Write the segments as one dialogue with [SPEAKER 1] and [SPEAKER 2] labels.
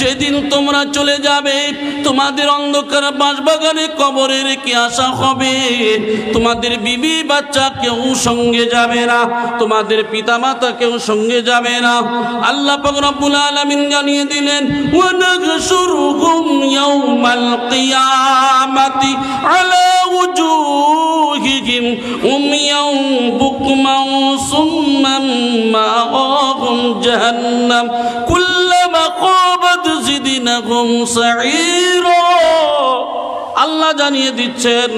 [SPEAKER 1] যেদিন তোমরা চলে যাবে, তোমাদের অন্ধকার বাসবাগানে কবরের কি আশা হবে। তোমাদের বিবি বাচ্চা কেউ সঙ্গে যাবে না, তোমাদের পিতা মাতা কেউ সঙ্গে যাবে না। আল্লাহ রব্বুল আলমিন জানিয়ে দিলেন, ওয়ানাগসুরুহুম জাহান্নাম। কুল্লামা আল্লাহ জানিয়ে দিচ্ছেন,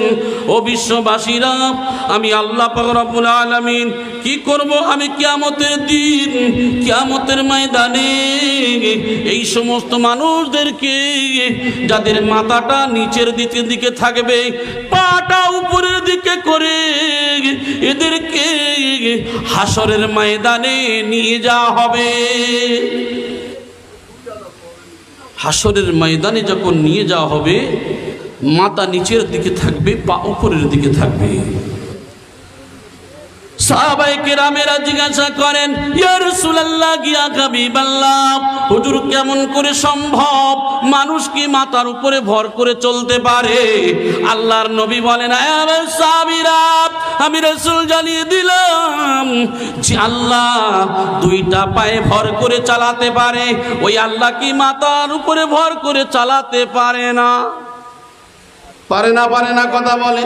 [SPEAKER 1] ও বিশ্ববাসীরা, আমি আল্লাহ পাকরাবুল আলামিন কি করব আমি কিয়ামতের দিন, কিয়ামতের ময়দানে এই সমস্ত মানুষদেরকে, যাদের মাথাটা নিচের দিকের দিকে থাকবে, পাটা উপরের দিকে করে এদেরকে হাসরের ময়দানে নিয়ে যাওয়া হবে। হাসরের ময়দানে যখন নিয়ে যাওয়া হবে, মাথা নিচের দিকে থাকবে, পা উপরের দিকে থাকবে। জিজ্ঞাসা করেন গিয়া হুজুর, কেমন করে সম্ভব? মানুষ কি উপরে ভর করে চলতে পারে? আল্লাহর নবী বলেন আরে সাহাবীরা আমি রাসূল জ্বালিয়ে দিলাম যে আল্লাহ দুইটা পায়ে ভর করে চালাতে পারে ওই আল্লাহ কি মাথার উপরে ভর করে চালাতে পারে না? পারে না পারে না কথা বলে।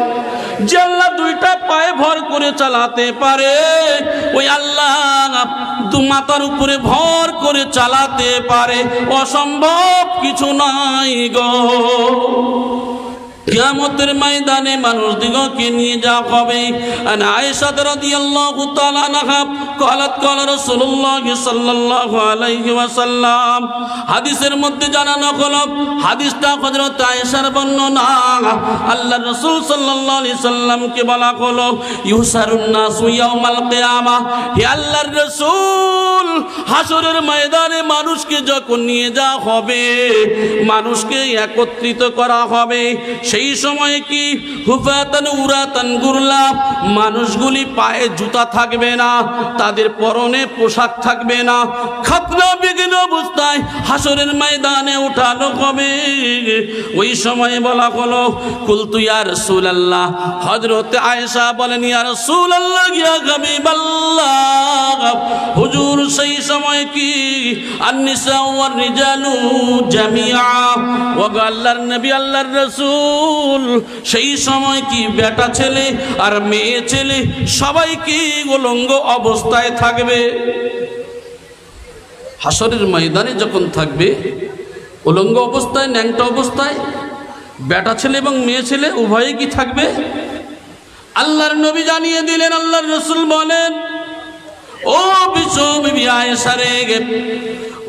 [SPEAKER 1] যে আল্লাহ দুইটা পায়ে ভর করে চালাতে পারে ওই আল্লাহ দু মাথার উপরে ভর করে চালাতে পারে। অসম্ভব কিছু নাই গো। কিয়ামতের ময়দানে মানুষ দিগকে নিয়ে যাওয়া হবে আর আয়েশা রাদিয়াল্লাহু তাআলা আনহা قالت قال رسول الله صلى الله عليه وسلم হাদিসের মধ্যে জানানো হলো হাদিসটা হযরত আয়েশার বর্ণনা আল্লাহ রাসূল সাল্লাল্লাহু আলাইহি সাল্লামকে বলা হলো ইউসারুন নাসু ইয়াউমাল কিয়ামা হে আল্লাহর রাসূল হাসরের ময়দানে মানুষকে যখন নিয়ে যাওয়া হবে মানুষকে একত্রিত করা হবে সেই সময় কি? হুফাতান উরাতান গুরলা, মানুষগুলি পায়ে জুতা থাকবে না, তাদের পরনে পোশাক থাকবে না। খাতনা বিঘ্ন অবস্থায় হাসরের ময়দানে উঠানো হবে। ওই সময় বলা হলো, কুলতু ইয়া রাসূলুল্লাহ। হযরত আয়েশা বলেন, ইয়া রাসূলুল্লাহ, ইয়া হাবিবাল্লাহ হুজুর, সেই সময় কি? আন-নিসা ওয়ার রিজালু জামিআ। ওগো আল্লাহর নবী, আল্লাহর রাসূল। সেই সময় কি বেটা ছেলে আর মেয়ে ছেলে সবাই কি উলঙ্গ অবস্থায় থাকবে? হাসরের ময়দানে যখন থাকবে, উলঙ্গ অবস্থায়, ন্যাংটা অবস্থায়, বেটা ছেলে এবং মেয়ে ছেলে উভয়ে কি থাকবে? আল্লাহর নবী জানিয়ে দিলেন, আল্লাহর রসুল বলেন, ও বিশ্ব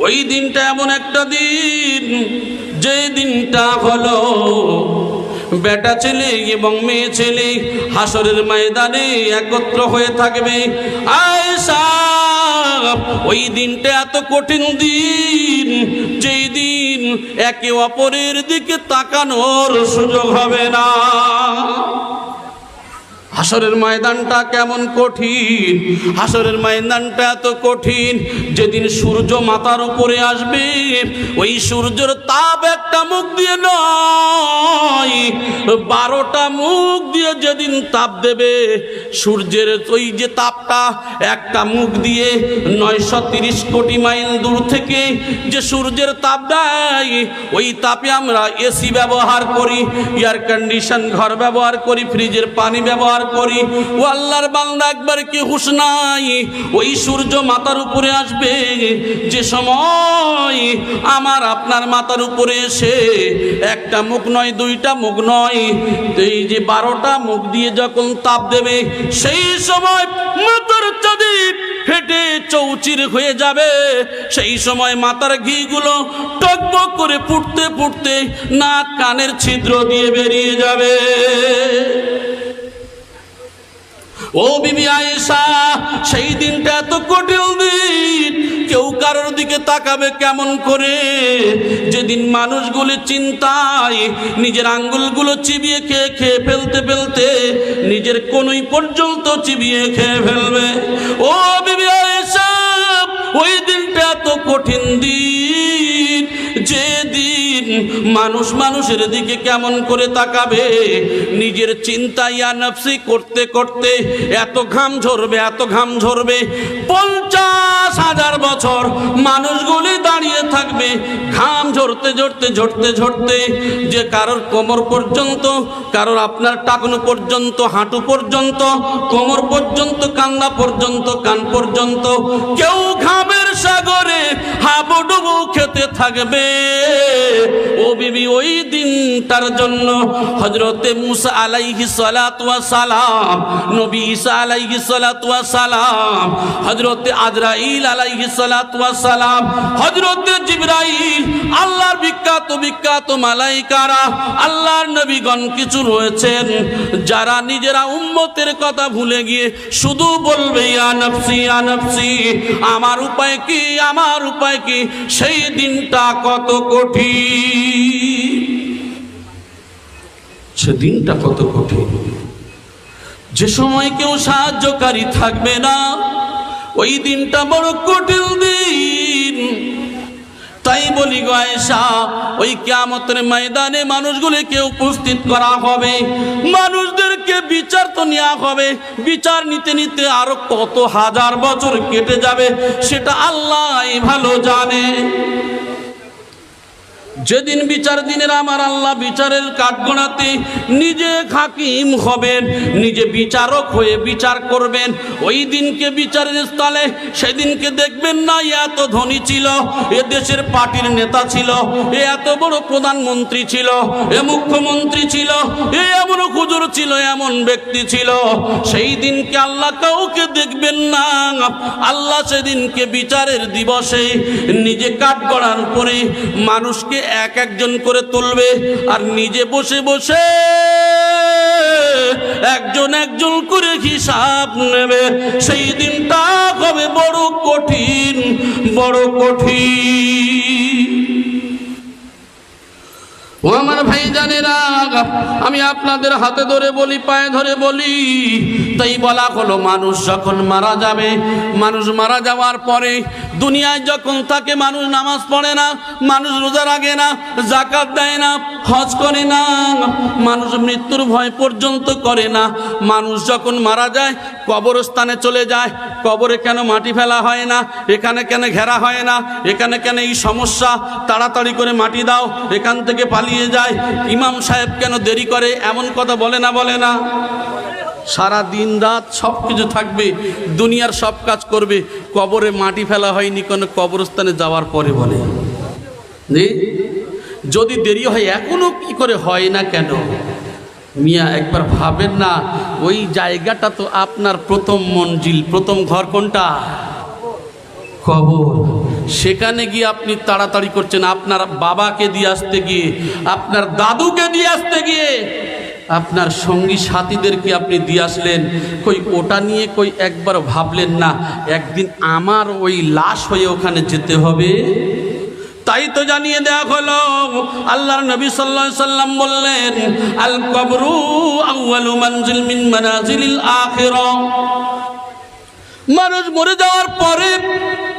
[SPEAKER 1] ওই দিনটা এমন একটা দিন যে দিনটা হলো বেটা ছেলে এবং মেয়ে ছেলে হাসরের ময়দানে একত্র হয়ে থাকবে। ওই দিনটা এত কঠিন দিন, যেই দিন একে অপরের দিকে তাকানোর সুযোগ হবে না। হাসরের ময়দানটা কেমন কঠিন? হাসরের ময়দানটা এত কঠিন, যেদিন সূর্য মাথার উপরে আসবে, ওই সূর্যের তাপ একটা মুখ দিয়ে নয়, বারোটা মুখ দিয়ে যেদিন তাপ দেবে, সূর্যের ওই যে তাপটা একটা মুখ দিয়ে নয়শো তিরিশ কোটি মাইল দূর থেকে যে সূর্যের তাপ দেয়, ওই তাপে আমরা এসি ব্যবহার করি এয়ার কন্ডিশন ঘর ব্যবহার করি ফ্রিজের পানি ব্যবহার করি। ও আল্লাহর বান্দা একবার কি হুশ নাই? ওই সূর্য মাথার উপরে আসবে। যে সময় আমার আপনার মাথার উপরে এসে একটা মুখ নয়, দুইটা মুখ নয় এই যে বারোটা মুখ দিয়ে যখন তাপ দেবে, সেই সময় মাথার চাঁদি ফেটে চৌচির হয়ে যাবে। সেই সময় মাথার ঘিগুলো টকবক করে ফুটতে ফুটতে নাক কানের ছিদ্র দিয়ে বেরিয়ে যাবে। ও বিবি আয়েশা, সেই দিনটা এত কঠিন দিন। কেউ কারোর দিকে তাকাবে কেমন করে? যেদিন মানুষগুলি চিন্তায় নিজের আঙ্গুলগুলো চিবিয়ে খেয়ে খেয়ে ফেলতে ফেলতে নিজের কোনই পর্যন্ত চিবিয়ে খেয়ে ফেলবে। ও বিবি আয়েশা, ওই দিনটা এত কঠিন দিন। মানুষ মানুষের দিকে কেমন করে তাকাবে? নিজের চিন্তা ইয়া নফসি করতে করতে এত ঘাম ঝরবে, এত ঘাম ঝরবে। পঞ্চাশ হাজার বছর মানুষগুলি দাঁড়িয়ে থাকবে, ঘাম ঝরতে ঝরতে ঝরতে ঝরতে। যে কারোর কোমর পর্যন্ত, কারোর আপনার টাকনো পর্যন্ত, হাঁটু পর্যন্ত, কোমর পর্যন্ত, কান্না পর্যন্ত, কান পর্যন্ত, কেউ ঘামের সাগরে হাবুডুবু খেতে থাকবে। ও বিবি ওই দিনটার জন্য হজরতে মুসা আলাইহি সালাতুয়া সালাম নবী ঈসা আলাইহি সালাতুয়া সালাম হজরতে আজরাইল আলাইহি সালাতুয়া সালাম হজরতে জিবরাইল, আল্লাহর বিখ্যাত বিখ্যাত মালাইকারা, আল্লাহর নবীগণ কিছু রয়েছেন যারা নিজেরা উম্মতের কথা ভুলে গিয়ে শুধু বলবে, ইয়া নফসি ইয়া নফসি, আমার উপায় কি, আমার উপায় কি, সেই দিনটা কত কঠিন। সে দিনটা কত কঠিন। যে সময় কেউ সাহায্যকারী থাকবে না, ওই দিনটা বড় কঠিন দিন। তাই বলি গয়েশা ওই কিয়ামতের ময়দানে মানুষগুলিকে উপস্থিত করা হবে? মানুষদেরকে বিচার তো নেওয়া হবে। বিচার নিতে নিতে আরও কত হাজার বছর কেটে যাবে, সেটা আল্লাহ ভালো জানে। যেদিন বিচার দিনের আমার আল্লাহ বিচারের কাঠগোড়াতে নিজে হাকিম হবেন, নিজে বিচারক হয়ে বিচার করবেন। ওই দিনকে বিচারের স্থলে, সেদিনকে দেখবেন না এত ধনী ছিল, এ দেশের পার্টির নেতা ছিল, এ এত বড় প্রধানমন্ত্রী ছিল, এ মুখ্যমন্ত্রী ছিল, এ এমন হুজুর ছিল, এমন ব্যক্তি ছিল। সেই দিনকে আল্লাহ কাউকে দেখবেন না। আল্লাহ সেদিনকে বিচারের দিবসে নিজে কাঠ গড়ার উপরে মানুষকে এক একজন করে তুলবে আর নিজে বসে বসে একজন একজন করে হিসাব নেবে। সেই দিনটা হবে বড় কঠিন বড় কঠিন। ও আমার ভাই জানেরা আমি আপনাদের হাতে ধরে বলি, পায়ে ধরে বলি, তাই বলা হলো, মানুষ যখন মারা যাবে, মানুষ মারা যাওয়ার পরে দুনিয়ায় যখন থাকে, মানুষ নামাজ পড়ে না, মানুষ রোজা রাখে না জাকাত দেয় না, হজ করে না, মানুষ মৃত্যুর ভয় পর্যন্ত করে না, মানুষ যখন মারা যায়, কবরস্থানে চলে যায়, কবরে কেন মাটি ফেলা হয় না, এখানে কেন ঘেরা হয় না, এখানে কেন এই সমস্যা, তাড়াতাড়ি করে মাটি দাও, এখান থেকে পালিয়ে যায়, ইমাম সাহেব কেন দেরি করে, এমন কথা বলে না বলে না। সারা দিন রাত সব কিছু থাকবে, দুনিয়ার সব কাজ করবে, কবরে মাটি ফেলা হয়নি, কোনো কবরস্থানে যাওয়ার পরে বলে? যদি দেরি হয়, এখনও কি করে হয় না কেন? মিয়া একবার ভাবেন না, ওই জায়গাটা তো আপনার প্রথম মঞ্জিল, প্রথম ঘর কোনটা? কবর। সেখানে গিয়ে আপনি তাড়াতাড়ি করছেন, আপনার বাবাকে দিয়ে আসতে গিয়ে, আপনার দাদুকে দিয়ে আসতে গিয়ে, আপনার সঙ্গী সাথীদেরকে আপনি দিয়ে আসলেন। কই, ওটা নিয়ে কই একবার ভাবলেন না, একদিন আমার ওই লাশ হয়ে ওখানে যেতে হবে? তাই তো জানিয়ে দেওয়া হলো, আল্লাহর নবী আলাইহি সাল্লাম বললেন, আল কবরু আউয়ালু মানজিল মিন মানাজিলিল আখিরাহ মানুষ মরে যাওয়ার পরে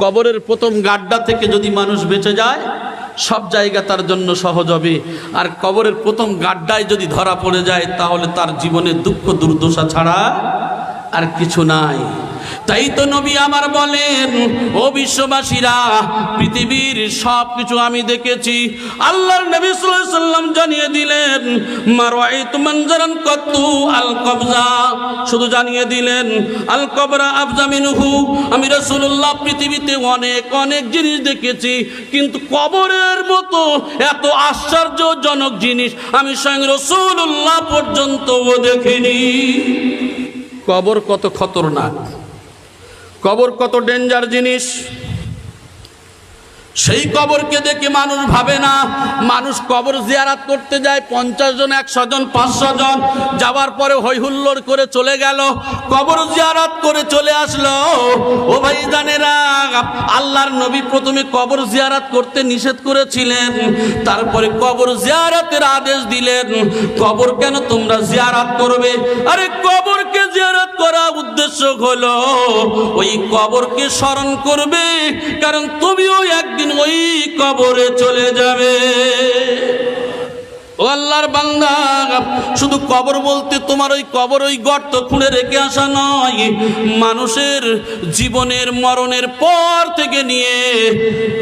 [SPEAKER 1] কবরের প্রথম গাড্ডা থেকে যদি মানুষ বেঁচে যায়, সব জায়গা তার জন্য সহজ হবে। আর কবরের প্রথম গাড্ডায় যদি ধরা পড়ে যায়, তাহলে তার জীবনে দুঃখ দুর্দশা ছাড়া আর কিছু নাই। তাই তো নবী আমার বলেন, ও বিশ্ববাসীরা, পৃথিবীর সব কিছু আমি দেখেছি। আল্লাহর নবী সাল্লাম জানিয়ে দিলেন, মারওয়াইতু মানজারান কতু আল কবজা। শুধু জানিয়ে দিলেন আল কবরা আফজা মিনহু। আমি রাসূলুল্লাহ পৃথিবীতে অনেক অনেক জিনিস দেখেছি, কিন্তু কবরের মতো এত আশ্চর্যজনক জিনিস আমি স্বয়ং রাসূলুল্লাহ পর্যন্ত দেখিনি। কবর কত খতরনাক। কবর কত ডেঞ্জার জিনিস? সেই কবরকে দেখে মানুষ ভাবে না। মানুষ কবর জিয়ারাত করতে যায়, পঞ্চাশ জন, একশো জন, পাঁচশো জন। যাওয়ার পরে হৈহুল্লোড় করে চলে গেল। কবর জিয়ারাত করে চলে আসলো। ও ভাই জানেরা আল্লাহর নবী প্রথমে কবর জিয়ারাত করতে নিষেধ করেছিলেন। তারপরে কবর জিয়ারাতের আদেশ দিলেন। কবর কেন তোমরা জিয়ারাত করবে? আরে কবরকে জিয়ারাত করা উদ্দেশ্য হলো, ওই কবরকে স্মরণ করবে। কারণ তুমিও একদিন ওই কবরে চলে যাবে। ও আল্লাহর বান্দা, শুধু কবর বলতে তোমার ওই কবর ওই গর্ত খুঁড়ে রেখে আসা নয়। মানুষের জীবনের মরণের পর থেকে নিয়ে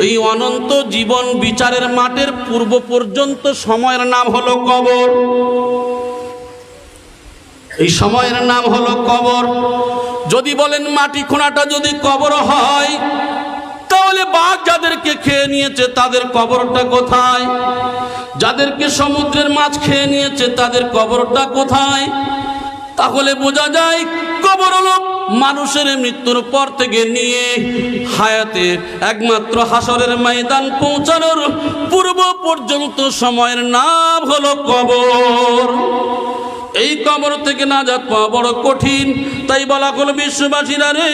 [SPEAKER 1] এই অনন্ত জীবন বিচারের মাঠের পূর্ব পর্যন্ত সময়ের নাম হলো কবর। এই সময়ের নাম হলো কবর। যদি বলেন মাটি খোঁড়াটা যদি কবর হয় তাহলে বাঘ যাদেরকে খেয়ে নিয়েছে, তাদের কবরটা কোথায়? যাদেরকে সমুদ্রের মাছ খেয়ে নিয়েছে, তাদের কবরটা কোথায়? তাহলে বোঝা যায় কবর হলো মানুষের মৃত্যুর পর থেকে নিয়ে হায়াতে একমাত্র হাসরের ময়দান পৌঁছানোর পূর্ব পর্যন্ত সময়ের নাম হলো কবর। এই কবর থেকে না যাত পাওয়া বড় কঠিন। তাই বলা হলো বিশ্ববাসীরা, রে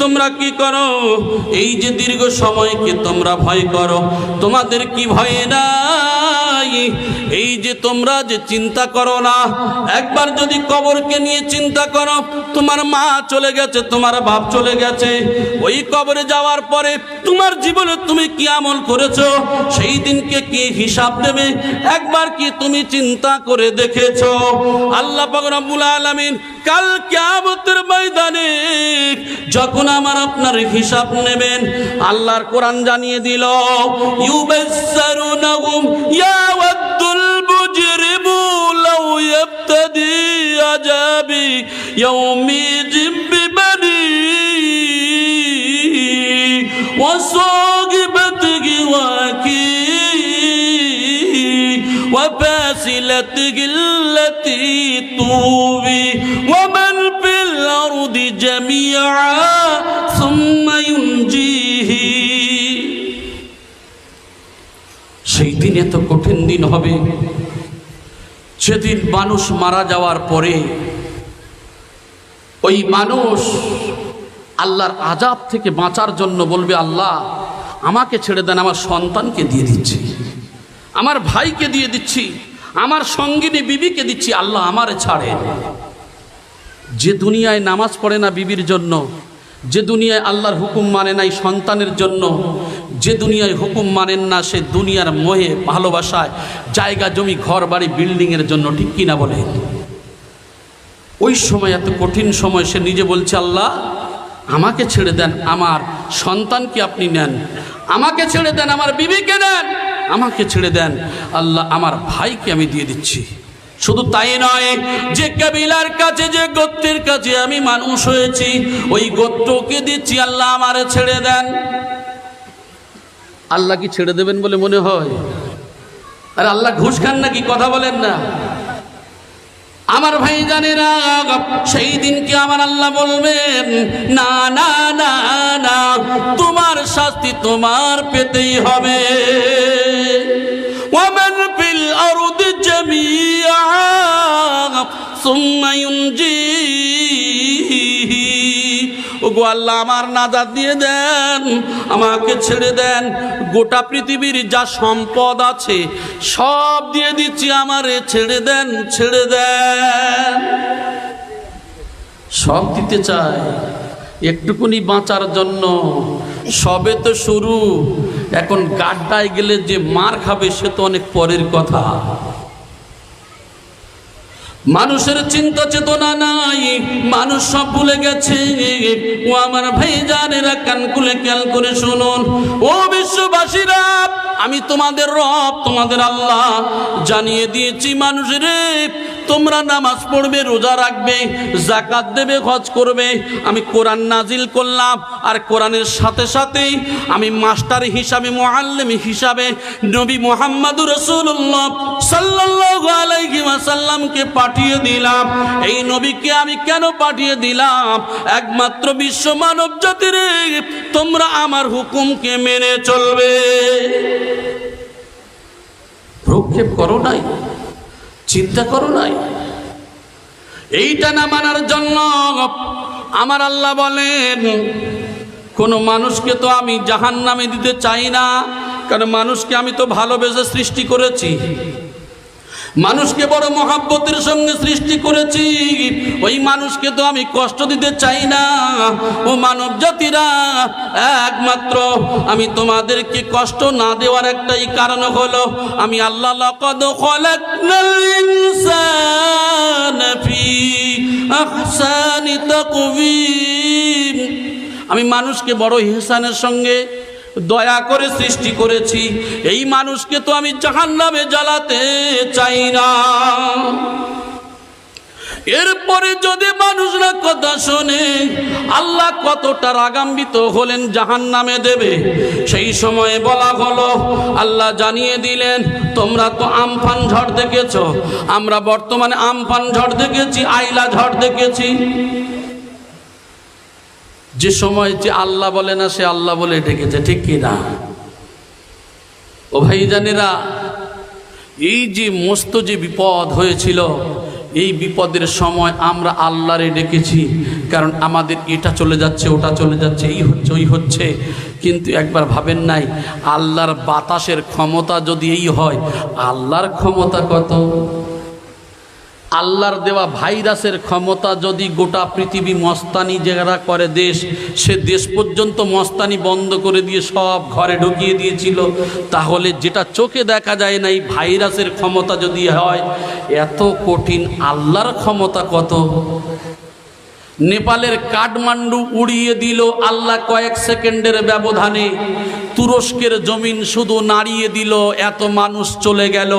[SPEAKER 1] তোমরা কি করো? এই যে দীর্ঘ সময়কে তোমরা ভয় করো। তোমাদের কি ভয় নাই? এই যে তোমরা যে চিন্তা করো না, একবার যদি কবরকে নিয়ে চিন্তা করো, তোমার মা চলে গেছে, তোমার বাপ চলে গেছে। ওই কবরে যাওয়ার পরে তোমার জীবনে তুমি কি আমল করেছ? সেই দিনকে কি হিসাব দেবে? একবার কি তুমি চিন্তা করে দেখেছ? আল্লাহ রব্বুল আলামিন কাল কেমতের ময়দানে যখন আমার আপনার হিসাব নেবেন, আল্লাহর কোরআন জানিয়ে দিল, ইউবাসসারুনাহুম وفاصلته التي توبي ومن في الأرض جميعا ثم ينجيه সেই দিন এত কঠিন দিন হবে সেদিন মানুষ মারা যাওয়ার পরে ওই মানুষ আল্লাহর আজাব থেকে বাঁচার জন্য বলবে আল্লাহ আমাকে ছেড়ে দেন আমার সন্তানকে দিয়ে দিচ্ছি আমার ভাইকে দিয়ে দিচ্ছি, আমার সঙ্গিনী বিবিকে দিচ্ছি, আল্লাহ আমার ছাড়ে। যে দুনিয়ায় নামাজ পড়ে না বিবির জন্য, যে দুনিয়ায় আল্লাহর হুকুম মানে নাই সন্তানের জন্য, যে দুনিয়ায় হুকুম মানেন না সে দুনিয়ার মোহে, ভালোবাসায়, জায়গা, জমি, ঘর, বাড়ি, বিল্ডিংয়ের জন্য, ঠিক কিনা বলে? ওই সময়, এত কঠিন সময়, সে নিজে বলছে, আল্লাহ, আমাকে ছেড়ে দেন, আমার সন্তানকে আপনি নেন, আমাকে ছেড়ে দেন, আমার বিবিকে নেন আমাকে ছেড়ে দেন। আল্লাহ আমার ভাইকে আমি দিয়ে দিচ্ছি। শুধু তাই নয়, যে কাবিলার কাছে, যে গোত্রের কাছে আমি মানুষ হয়েছি, ওই গোত্রকে দিচ্ছি, আল্লাহ আমার ছেড়ে দেন। আল্লাহ কি ছেড়ে দেবেন বলে মনে হয়? আর আল্লাহ ঘুষ খান নাকি? কথা বলেন না। আমার ভাই জানেরা সেই দিনকে আমার আল্লাহ বলবেন? না না না না, তোমার শাস্তি তোমার পেতেই হবে। ওমেন ফিল আরদি জমিয়া, সুম্মা ইউনজিহি ওগো আল্লাহ, আমার নাজাত দিয়ে দেন, আমাকে ছেড়ে দেন। গোটা পৃথিবীর যা সম্পদ আছে, সব দিয়ে দিচ্ছি, আমারে ছেড়ে দেন ছেড়ে দেন। সব দিতে চায়, একটুকুনি বাঁচার জন্য। সবে তো শুরু, এখন গাড্ডায় গেলে যে মার খাবে, সে তো অনেক পরের কথা। মানুষের চিন্তা চেতনা নাই, মানুষ সব ভুলে গেছে। ও আমার ভাই জানেরা কান খুলে খেয়াল করে শুনুন। ও বিশ্ববাসীরা, আমি তোমাদের রব, তোমাদের আল্লাহ জানিয়ে দিয়েছি মানুষের। তোমরা নামাজ পড়বে, রোজা রাখবে জাকাত দেবে, হজ করবে। আমি কোরআন নাজিল করলাম, আর কোরআনের সাথে সাথেই আমি মাস্টার হিসাবে মোয়াল্লিম হিসাবে নবী মোহাম্মদুর রসুল্লাহ সাল্লাল্লাহু আলাইহি ওয়াসাল্লামকে পাঠিয়ে দিলাম। এই নবীকে আমি কেন পাঠিয়ে দিলাম? একমাত্র বিশ্ব মানব জাতির তোমরা আমার হুকুমকে মেনে চলবে। প্রক্ষেপ করো নাই? চিন্তা করো নাই। এইটা না মানার জন্য আমার আল্লাহ বলেন, কোনো মানুষকে তো আমি জাহান নামে দিতে চাই না, কারণ মানুষকে আমি তো ভালোবেসে সৃষ্টি করেছি। মানুষকে বড় মহাব্বতের সঙ্গে সৃষ্টি করেছি। ওই মানুষকে তো আমি কষ্ট দিতে চাই না। ও মানব জাতিরা একমাত্র আমি তোমাদেরকে কষ্ট না দেওয়ার একটাই কারণ হলো, আমি আল্লাহ লাকাদ খলাকনাল ইনসানা ফি আহসানি তাকওয়িম। আমি মানুষকে বড় ইহসানের সঙ্গে দয়া করে সৃষ্টি করেছি। এই মানুষকে তো আমি জাহান্নামে জ্বালাতে চাই না। এরপরে যদি মানুষরা কথা শোনে, আল্লাহ কতটা রাগাম্বিত হলেন জাহান নামে দেবে। সেই সময়ে বলা হলো, আল্লাহ জানিয়ে দিলেন, তোমরা তো আমফান ঝড় দেখেছ, আমরা বর্তমানে আমফান ঝড় দেখেছি, আইলা ঝড় দেখেছি। যে সময় যে আল্লাহ বলে না, সে আল্লাহ বলে ডেকেছে, ঠিক কি না? ও ভাই জানেরা এই যে মস্ত যে বিপদ হয়েছিল, এই বিপদের সময় আমরা আল্লাহরে ডেকেছি, কারণ আমাদের এটা চলে যাচ্ছে, ওটা চলে যাচ্ছে, এই হচ্ছে, ওই হচ্ছে। কিন্তু একবার ভাবেন নাই, আল্লাহর বাতাসের ক্ষমতা যদি এই হয়, আল্লাহর ক্ষমতা কত? আল্লাহর দেওয়া ভাইরাসের ক্ষমতা যদি গোটা পৃথিবী মস্তানি যারা করে দেশ, সে দেশ পর্যন্ত মস্তানি বন্ধ করে দিয়ে সব ঘরে ঢুকিয়ে দিয়েছিল। তাহলে যেটা চোখে দেখা যায় না এই ভাইরাসের ক্ষমতা যদি হয়, এত কঠিন আল্লাহর ক্ষমতা কত? নেপালের কাঠমান্ডু উড়িয়ে দিল আল্লাহ কয়েক সেকেন্ডের ব্যবধানে। তুরস্কের জমিন শুধু নাড়িয়ে দিল, এত মানুষ চলে গেল।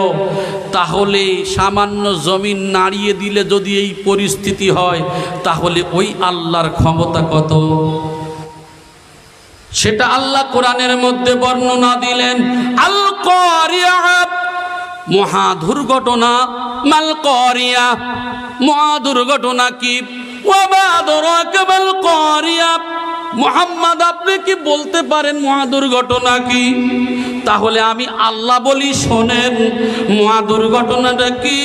[SPEAKER 1] তাহলে সামান্য জমিন নাড়িয়ে দিলে যদি এই পরিস্থিতি হয়, তাহলে ওই আল্লাহর ক্ষমতা কত? সেটা আল্লাহ কোরআনের মধ্যে বর্ণনা দিলেন আল মহা দুর্ঘটনা। মাল করিয়া মহা দুর্ঘটনা কি? করিয়া মোহাম্মদ, আপনি কি বলতে পারেন মহা দুর্ঘটনা কি? তাহলে আমি আল্লাহ বলি, শোনেন মহা দুর্ঘটনাটা কি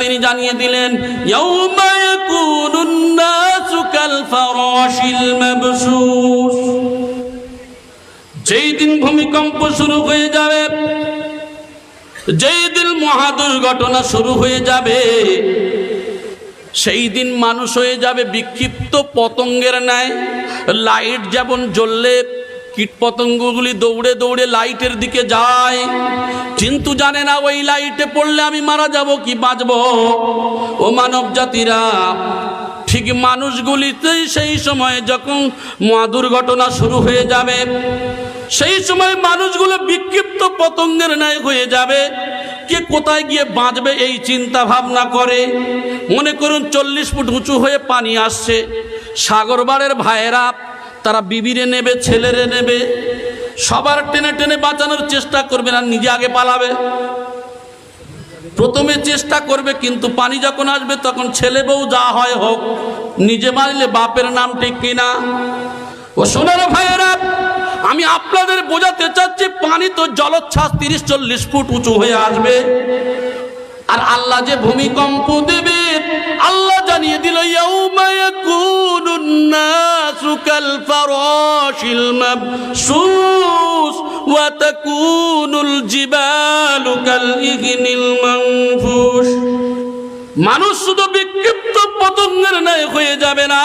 [SPEAKER 1] তিনি জানিয়ে দিলেন যেই দিন ভূমিকম্প শুরু হয়ে যাবে, যেই দিন মহা দুর্ঘটনা শুরু হয়ে যাবে সেই দিন মানুষ হয়ে যাবে বিক্ষিপ্ত পতঙ্গের ন্যায়। লাইট যেমন জ্বললে কীট পতঙ্গগুলি দৌড়ে দৌড়ে লাইটের দিকে যায়। কিন্তু জানে না ওই লাইটে পড়লে আমি মারা যাব কি বাঁচব? ও মানব জাতিরা, ঠিক মানুষগুলিতেই সেই সময় যখন দুর্ঘটনা শুরু হয়ে যাবে, সেই সময় মানুষগুলো বিক্ষিপ্ত পতঙ্গের ন্যায় হয়ে যাবে। কে কোথায় গিয়ে বাঁচবে এই চিন্তা ভাবনা করে? মনে করুন চল্লিশ ফুট উঁচু হয়ে পানি আসছে। সাগরবাড়ের ভাইয়েরা, তারা বিবিরে নেবে, ছেলেরে নেবে। সবার টেনে টেনে বাঁচানোর চেষ্টা করবে না, নিজে আগে পালাবে। প্রথমে চেষ্টা করবে, কিন্তু পানি যখন আসবে, তখন ছেলে বউ যা হয় হোক, নিজে মারলে বাপের নাম ঠিক কিনা? ও সোনার ভাইয়েরা আমি আপনাদের বোঝাতে চাচ্ছি, পানি তো জলোচ্ছ্বাস তিরিশ চল্লিশ ফুট উঁচু হয়ে আসবে। আর আল্লাহ যে ভূমিকম্প দেবে, আল্লাহ জানিয়ে দিল মানুষ শুধু বিক্ষিপ্ত পতঙ্গের ন্যায় হয়ে যাবে না।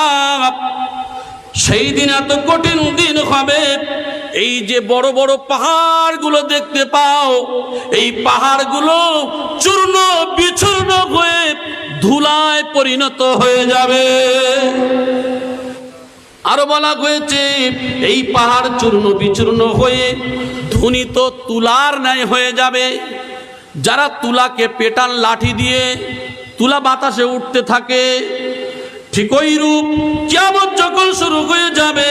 [SPEAKER 1] সেই দিন এত কঠিন দিন হবে। এই যে বড় বড় পাহাড়গুলো দেখতে পাও, এই পাহাড়গুলো চূর্ণ বিচূর্ণ হয়ে ধুলায় পরিণত হয়ে যাবে। আরও বলা হয়েছে, এই পাহাড় চূর্ণ বিচূর্ণ হয়ে ধুনিত তুলার ন্যায় হয়ে যাবে। যারা তুলাকে পেটার লাঠি দিয়ে তুলা বাতাসে উঠতে থাকে ঠিক ওই রূপ কেমন যখন হয়ে যাবে।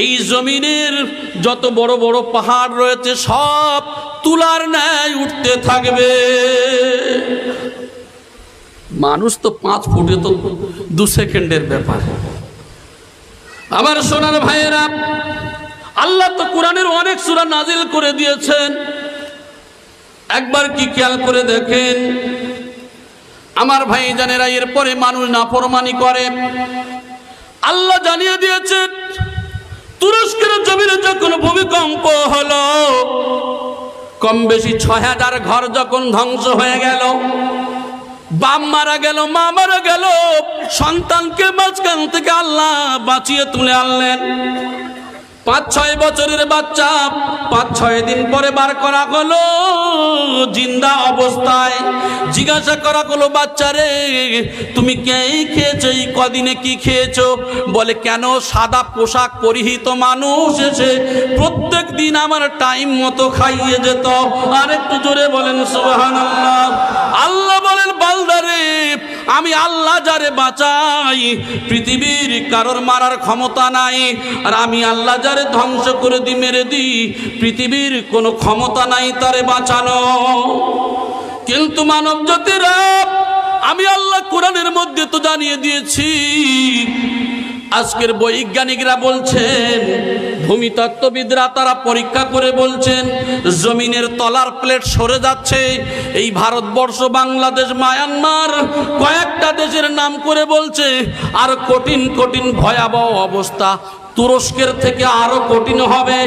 [SPEAKER 1] এই জমিনের যত বড় বড় পাহাড় রয়েছে, সব তুলার ন্যায় উঠতে থাকবে। মানুষ তো পাঁচ ফুটে তো দু সেকেন্ডের ব্যাপার। আমার সোনার ভাইয়েরা, আল্লাহ তো কোরআনের অনেক সুরা নাজিল করে দিয়েছেন। একবার কি খেয়াল করে দেখেন? আমার ভাই জানেরা এরপরে মানুষ না নাফরমানি করে। আল্লাহ জানিয়ে দিয়েছে তুরস্কের জমিনে যখন ভূমিকম্প হলো, কম বেশি ছয় হাজার ঘর যখন ধ্বংস হয়ে গেল, বাপ মারা গেল, মা মারা গেল, সন্তানকে মাঝখান থেকে আল্লাহ বাঁচিয়ে তুলে আনলেন। পাঁচ, ছয় বছরের বাচ্চা, পাঁচ, ছয় দিন পরে বার করা হলো। জিন্দা অবস্থায় জিজ্ঞাসা করা হলো বাচ্চারে তুমি কে খেয়েছো? এই কদিনে কি খেয়েছো? বলে, কেন সাদা পোশাক পরিহিত মানুষ এসে প্রত্যেক দিন আমার টাইম মতো খাইয়ে যেত? আর একটু জোরে বলেন সুবাহান আল্লাহ বলেন বালদারে আমি আল্লাহ যারে বাঁচাই, পৃথিবীর কারোর মারার ক্ষমতা নাই, আর আমি আল্লাহ যারে ধ্বংস করে দি মেরে দি পৃথিবীর কোনো ক্ষমতা নাই তারে বাঁচানো। কিন্তু মানব জাতিরা, আমি আল্লাহ কোরআনের মধ্যে তো জানিয়ে দিয়েছি আজকের বৈজ্ঞানিকরা বলছেন, ভূমিতত্ত্ববিদরা তারা পরীক্ষা করে বলছেন, জমিনের তলার প্লেট সরে যাচ্ছে। এই ভারতবর্ষ, বাংলাদেশ, মায়ানমার কয়েকটা দেশের নাম করে বলছে, আর কঠিন কঠিন, ভয়াবহ অবস্থা তুরস্কের থেকে আরও কঠিন হবে।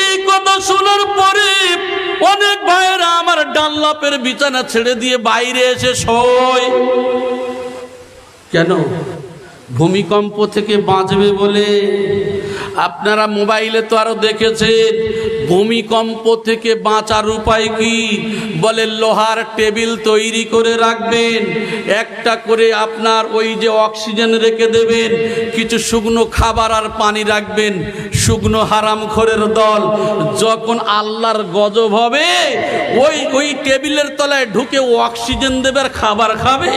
[SPEAKER 1] এই কথা শোনার পরে অনেক ভাইয়েরা আমার ডানলাপের বিছানা ছেড়ে দিয়ে বাইরে এসে শোয় কেন? ভূমিকম্প থেকে বাঁচবে বলে আপনারা মোবাইলে তো আরও দেখেছেন, ভূমিকম্প থেকে বাঁচার উপায় কি? বলে লোহার টেবিল তৈরি করে রাখবেন, একটা করে আপনার ওই যে অক্সিজেন রেখে দেবেন, কিছু শুকনো খাবার আর পানি রাখবেন, শুকনো হারাম খোরের দল। যখন আল্লাহর গজব হবে, ওই ওই টেবিলের তলায় ঢুকে অক্সিজেন দেবে আর খাবার খাবে?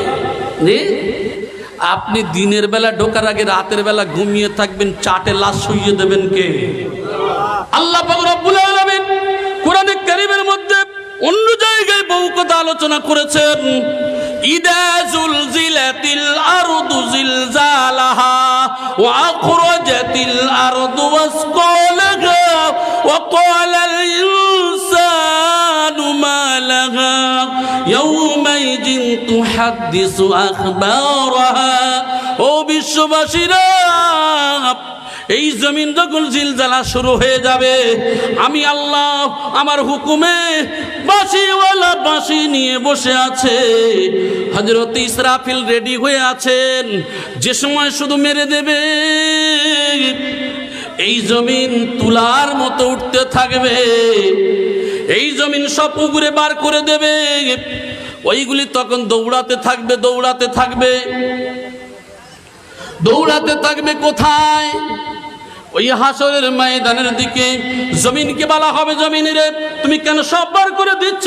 [SPEAKER 1] আপনি দিনের বেলা ঢোকার আগে রাতের বেলা ঘুমিয়ে থাকবেন, চাটে লাশ শুইয়ে দেবেন কে? আল্লাহ রব্বুল আলামিন কোরআনে মধ্যে অন্য জায়গায় বহু কথা আলোচনা করেছেন, ইদা লাহা ইয়াউমাইযিন তুহাদ্দিসু আখবারাহা ও এই জমিন যখন জিলজালা শুরু হয়ে যাবে। আমি আল্লাহ আমার হুকুমে বাঁশিওয়ালা বাঁশি নিয়ে বসে আছে। হজরত ইসরাফিল রেডি হয়ে আছেন। যে সময় শুধু মেরে দেবে, এই জমিন তুলার মতো উঠতে থাকবে। এই জমিন সব পুকুরে বার করে দেবে। ওইগুলি তখন দৌড়াতে থাকবে দৌড়াতে থাকবে। দৌড়াতে থাকবে কোথায়? ওই হাসরের ময়দানের দিকে। জমিনকে বলা হবে জমিনে তুমি কেন সব বার করে দিচ্ছ?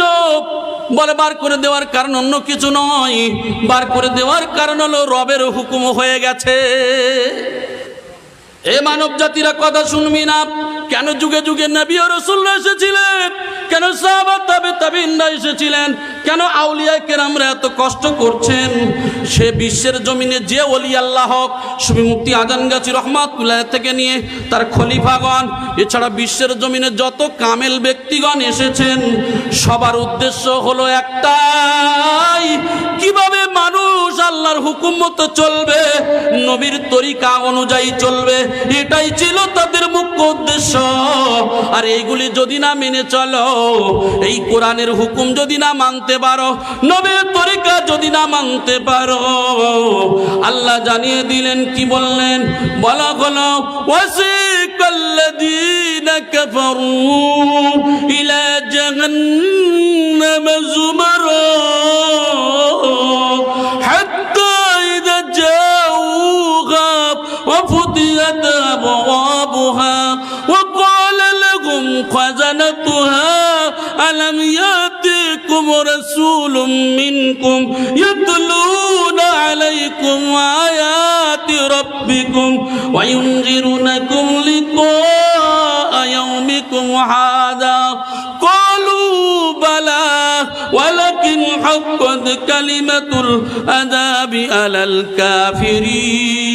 [SPEAKER 1] বলে, বার করে দেওয়ার কারণ অন্য কিছু নয়। বার করে দেওয়ার কারণ হলো রবের হুকুম হয়ে গেছে। এ মানব জাতিরা কথা শুনবি না। কেন যুগে যুগে নবী ও রসুল্লা এসেছিলেন? কেন সাহাবা তাবে তাবিনরা এসেছিলেন? কেন আউলিয়া কেরামরা এত কষ্ট করছেন? সে বিশ্বের জমিনে যে অলি আল্লাহ হক, সুবি মুক্তি আজান গাছি রহমাতুল্লাহ থেকে নিয়ে তার খলিফাগণ, এছাড়া বিশ্বের জমিনে যত কামেল ব্যক্তিগণ এসেছেন, সবার উদ্দেশ্য হলো একটাই, কীভাবে মানুষ আল্লাহর হুকুম মতো চলবে, নবীর তরিকা অনুযায়ী চলবে, এটাই ছিল তাদের মুখ্য উদ্দেশ্য। আর এইগুলি যদি না মেনে চলো, এই কোরআনের হুকুম যদি না মানতে পারো, নবীর তরিকা যদি না মানতে পারো, আল্লাহ জানিয়ে দিলেন, কি বললেন? বলা হলো, ওয়াসিকাল্লাযীনা কাফারু ইলা জাহান্নাম যুমারা خزنتها ألم يأتكم رسول منكم يتلون عليكم آيات ربكم وينذرونكم لقاء يومكم هذا قالوا بلى ولكن حقت كلمة العذاب على الكافرين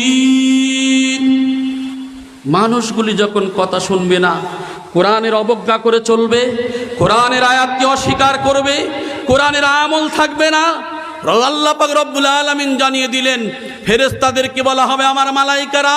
[SPEAKER 1] মানুষগুলি যখন কথা শুনবে না কোরআনের অবজ্ঞা করে চলবে, কোরআনের আয়াতকে অস্বীকার করবে, কোরআনের আমল থাকবে না। আল্লাহ রব্বুল আলমিন জানিয়ে দিলেন ফেরেস্তাদেরকে বলা হবে, আমার মালাইকারা